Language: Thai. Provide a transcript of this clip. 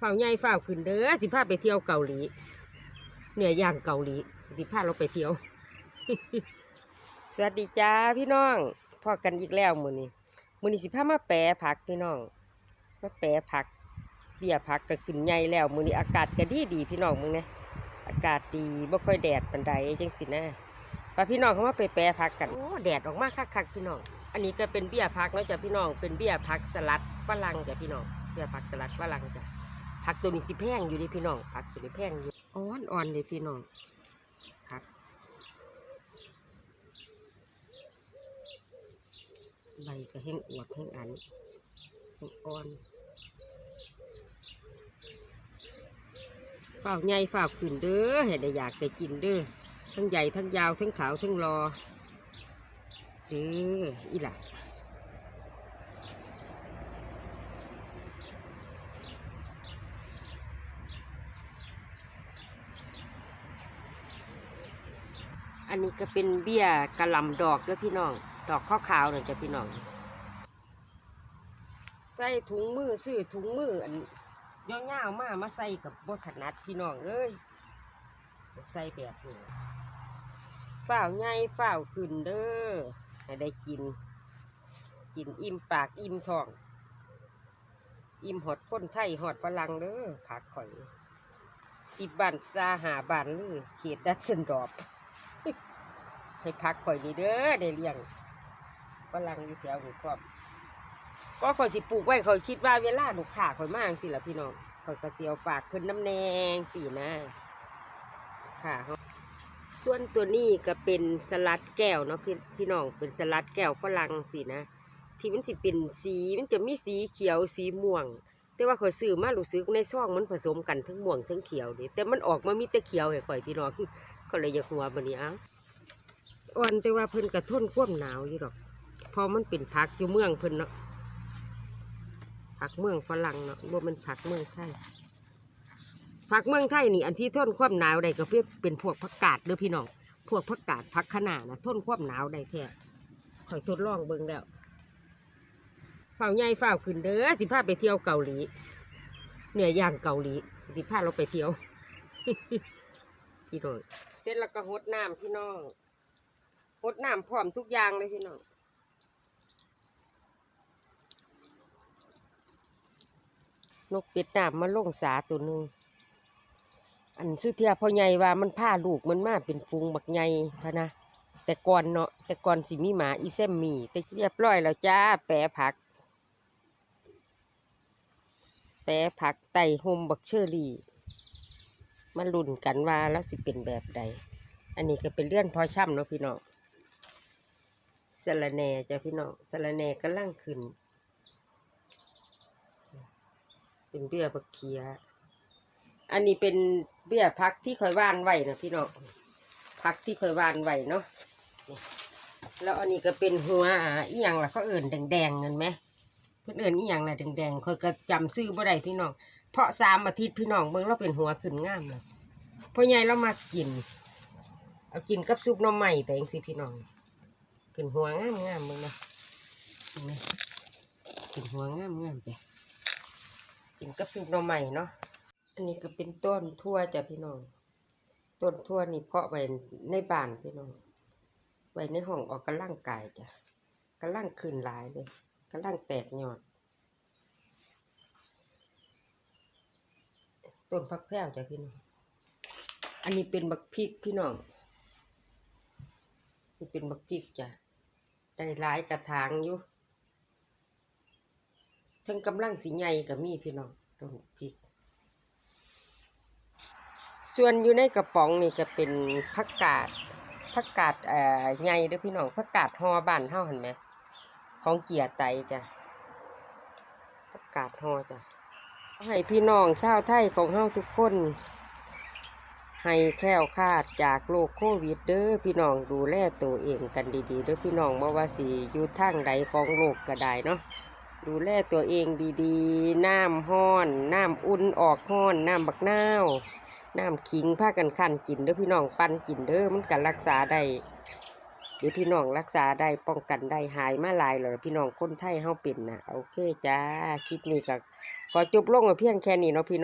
ฝ้าใหญ่ฝ้าขึ้นเด้อสิพาไปเที่ยวเกาหลีเหนือย่างเกาหลีสิพาเราไปเที่ยว สวัสดีจ้าพี่น้องพอกันอีกแล้วมือนี้มือนี้สิพามาแปรผักพี่น้องมาแปรผักเบี้ยผักก็ขึ้นใหญ่แล้วมือนี้อากาศก็ดีดีพี่น้องมึงเนี่ยอากาศดีบ่ค่อยแดดปานใดจังสินะพาพี่น้องเขามาไปแปรผักกันโอ้แดดออกมากคักๆพี่น้องอันนี้ก็เป็นเบี้ยผักเนาะจ้ะพี่น้องเป็นเบี้ยผักสลัดฝรั่งจ้ะพี่น้องเบี้ยผักสลัดฝรั่งจ้ะ ผักตัวนี้สิแพงอยู่ดิพี่น้องผักตัวนี้แพงอยู่อ่อนอ่อนเลยพี่น้องผักใบก็แห้งอวบแห้งอันแห้งอ่อนฝ้าใหญ่ฝ้าขึ้นเด้อให้ได้อยากได้กินเด้อทั้งใหญ่ทั้งยาวทั้งขาวทั้งรอเอออีหล่ะ อันนี้ก็เป็นเบี้ยกระหลำดอกเด้อพี่น้อง ดอกข้าวขาวๆน่ะจ้ะพี่น้อง ใส่ถุงมือซื้อถุงมืออันย่อๆมามาใส่กับบถนัดพี่น้องเอ้ยใส่แบบนี้ฝ้าวใหญ่ฝ้าวขึ้นเด้อให้ได้กิน กินอิ่มปากอิ่มท้อง อิ่มหอดคนไทยหอดฝรั่งเด้อผักข่อยสิบบานซาหาบานลือเขตดัดสันดอบ ให้พักข่อยนี่เด้อได้เลี้ยงฝรั่งอยู่แถวหนูครอบก็ข่อยสิปลูกไว้ข่อยคิดว่าเวลาหนูขาข่อยมากสิละพี่น้องข่อยก็สิเอาฝากเพิ่นน้ำแนงสินะค่ะส่วนตัวนี้ก็เป็นสลัดแก้วเนาะพี่พี่น้องเป็นสลัดแก้วฝรั่งสินะ ที่มันสิเป็นสีมันจะมีสีเขียวสีม่วง แต่ว่าข่อยซื้อมารู้สึกในซองมันผสมกันทั้งม่วงทั้งเขียวนี่แต่มันออกมามีแต่เขียวให้ข่อยพี่น้องก็เลยอยากหัวบันนี้อ้าอ่อนแต่ว่าเพิ่นกระทนความหนาวอยู่ดอกพอมันเป็นผักอยู่เมืองเพิ่นเนาะผักเมืองฝรั่งเนาะบ่แมันผักเมืองไทยผักเมืองไทยนี่อันที่ทนความหนาวได้ก็เพื่อเป็นพวกผักกาดเด้อพี่น้องพวกผักกาดผักคะน้านะทนความหนาวได้แท้ข่อยทดลองเบิ่งแล้ว ฝ้าใหญ่ฝ้าขึ้นเด้อสิพาไปเที่ยวเกาหลีเหนือย่างเกาหลีสิพาเราไปเที่ยวพี่น้องเสร็จแล้วก็หดน้ำพี่น้องหดน้ำพร้อมทุกอย่างเลยพี่น้องนกเป็ดน้ำมาล่งสาตัวหนึ่งอันสุเทียพ่อใหญ่ว่ามันผ้าลูกมันมาเป็นฟูงบักใหญ่พะนะแต่ก่อนเนาะแต่ก่อนสิมีหมาอีเซมมีแต่เรียบร้อยแล้วจ้าแปรผัก แปรผักไต่โฮมบักเชอรี่มาลุ้นกันว่าแล้วสิเป็นแบบใด อันนี้ก็เป็นเลื่อนพอช่ำเนาะพี่น้องสะระแหน่จ้ะพี่น้องสะระแหน่ก็ล่างขึ้น เป็นเบี้ยบักเขียอันนี้เป็นเบี้ยพักที่คอยว่านไหวนะพี่น้องพักที่คอยว่านไหวเนาะแล้วอันนี้ก็เป็นหัวอีหยังล่ะเขาเอิ่นแดงๆเงินไหม พื่นเอิ่นอีหยังล่ะแดงๆคอยก็จำซื้อบ่ได้พี่น้อง เพราะสามอาทิตย์พี่น้องเบิ่งเราเป็นหัวขึ้นง่ามเลยพ่อใหญ่เรามากิน เอากินกับซุปหน้ำใหม่ไปเองสิพี่น้องขึ้นหัวง่ามง่ามๆเบิ่งนะนไหมขึ้นหัวง่ามง่ามจ้ะกินกับซุปหน้ำใหม่เนาะอันนี้ก็เป็นต้นทั่วจ้ะพี่น้องต้นทั่วนี่เพาะไว้ในบ้านพี่น้องไว้ในห้องออกกำลังกายจ้ะกำลังขึ้นหลายเลย กำลังแตกยอด ต้นพักแพรวจ้ะพี่น้อง อันนี้เป็นบักพริกพี่น้อง นี่เป็นบักพริกจ้ะ ได้หลายกระถางอยู่ทั้งกำลังสีใหญ่กับมีพี่น้องต้นพริก ส่วนอยู่ในกระป๋องนี่ก็เป็นผักกาดผักกาดเอ่อใหญ่เด้อพี่น้องผักกาดฮอบ้านเฮาเห็นไหม ของเกียร์ไตจ้ะผักกาดฮอจ้ะให้พี่น้องชาวไทยของเฮาทุกคน ให้แคล้วคาดจากโรคโควิดเด้อพี่น้องดูแลตัวเองกันดีๆเด้อพี่น้องบ่ว่าสิอยู่ทางใดของโลกก็ได้เนาะดูแลตัวเองดีๆ น้ำห้อน น้ำอุ่นออกห้อน น้ำบักนาวน้ำขิงพากันขันกินเด้อพี่น้องปั่นกินเด้อมันกันรักษาได้ เดี๋ยวพี่น้องรักษาได้ป้องกันได้หายมาลายเลยพี่น้องคนไทยเฮาเป็นนะโอเคจ้าคลิปนี้ก็ขอจบลงเพียงแค่นี้เนาะพี่